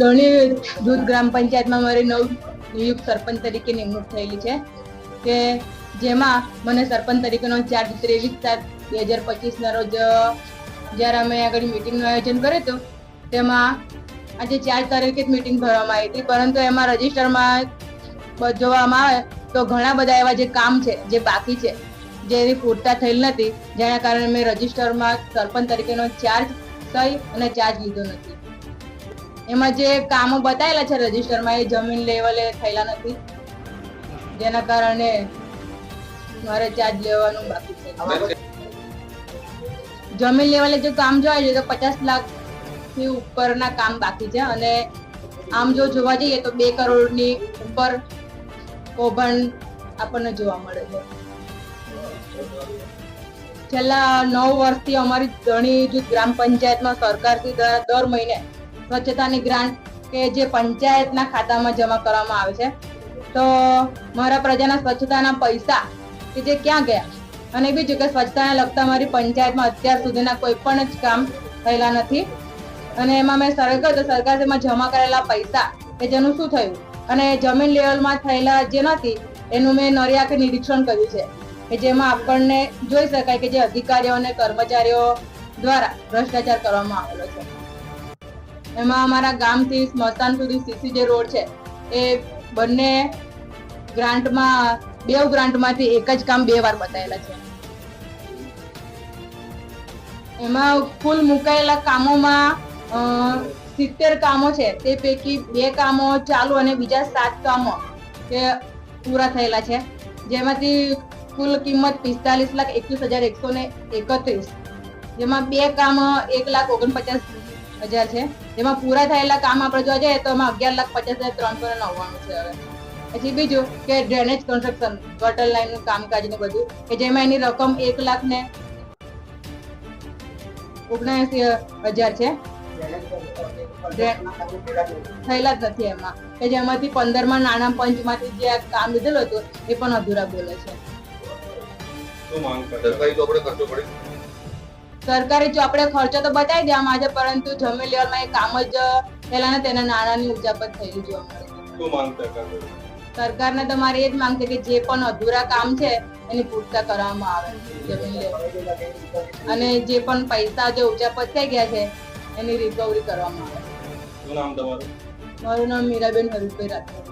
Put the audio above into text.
દોણી દૂધ ગ્રામ પંચાયતમાં મારી નવ નિયુક્ત સરપંચ તરીકે નિમણૂક થયેલી છે કે જેમાં મને સરપંચ તરીકેનો ચાર્જ ત્રેવીસ સાત બે હજાર પચીસના રોજ, જ્યારે અમે આગળ મિટિંગનું આયોજન કર્યું હતું, તેમાં આજે ચાર તારીખે જ મિટિંગ ભરવામાં આવી હતી. પરંતુ એમાં રજિસ્ટરમાં જોવામાં આવે તો ઘણા બધા એવા જે કામ છે, જે બાકી છે જેની પૂરતા થયેલ નથી, જેના કારણે મેં રજિસ્ટરમાં સરપંચ તરીકેનો ચાર્જ સહી અને ચાર્જ લીધો નથી. એમાં જે કામો બતાવેલા છે રજિસ્ટરમાં એ જમીન લેવલે થયેલા નથી. જેના કારણે મારે ચાર્જ લેવાનું બાકી છે. જમીન લેવલે જો કામ જોવા જઈએ તો પચાસ લાખથી ઉપરના કામ બાકી છે અને આમ જો જોવા જઈએ તો બે કરોડની ઉપર કૌભાંડ આપણને જોવા મળે છે. છેલ્લા નવ વર્ષથી અમારી ધણી જૂથ ગ્રામ પંચાયતમાં સરકારથી દર મહિને સ્વચ્છતાની ગ્રાન્ટ કે જે પંચાયતના ખાતામાં જમા કરવામાં આવે છે. તો મારા પ્રજાના સ્વચ્છતાના પૈસા કે જે ક્યાં ગયા? અને બીજું કે સ્વચ્છતાને લગતા મારી પંચાયતમાં અત્યાર સુધીના કોઈ પણ જ કામ થયેલા નથી. અને એમાં મેં સરકાર તો સરકારમાં જમા કરેલા પૈસા કે જેનું શું થયું? અને જમીન લેવલમાં થયેલા જે નથી, એનું મેં નરિયાકે નિરીક્ષણ કર્યું છે. કે જેમાં આપણને જોઈ શકાય કે જે અધિકારીઓ અને કર્મચારીઓ દ્વારા ભ્રષ્ટાચાર કરવામાં આવેલો છે. એમાં અમારા ગામથી સ્મશાન સુધી સીસી જે રોડ છે, એ બંને ગ્રાન્ટમાં બે ગ્રાન્ટમાંથી એક જ કામ બે વાર બતાવેલા છે. એમાં કુલ મુકાયેલા કામોમાં સિત્તેર કામો છે, તે પૈકી બે કામો ચાલુ અને બીજા સાત કામો કે પૂરા થયેલા છે. જેમાંથી કુલ કિંમત પિસ્તાલીસ લાખ એકવીસ હજાર એકસો ને એકત્રીસ. જેમાં બે કામ, એક લાખ ઓગણપચાસ હજાર છે. જેમાં પૂરા થયેલા કામ આપણે જોવા જઈએ તો એમાં અગિયાર લાખ પચાસ હજાર ત્રણસો ને નવ્વાણું છે પછી બીજું કે ડ્રેનેજ કન્સ્ટ્રક્શન ગટર લાઈનનું કામકાજ ને બધું, કે જેમાં એની રકમ એક લાખ ને ઓગણએસી હજાર છે. થયેલા જ નથી એમાં. કે જેમાંથી પંદરમાં નાના પંચમાંથી જે કામ લીધેલું હતું, એ પણ અધૂરા બોલે છે. શું માંગ કરે? સરકારી તો આપણે ખર્ચો પડે સરકારી ચોપડે ખર્ચો તો બતાવી આવે છે પરંતુ જમીન લેવલમાં એ કામ જ પેલા ને તેના નાણાંની ઉજાપત થયેલી જોવા મળે શું માંગ સરકાર કરે? સરકારને તો એ જ માંગ છે કે જે પણ અધૂરા કામ છે એની પૂર્તતા કરવામાં આવે જમીન લેવલ અને જે પણ પૈસા જે ઉજાપત થઈ ગયા છે એની રિકવરી કરવામાં આવે. મારું નામ મીરાબેન હરુભાઈ રાઠોડ.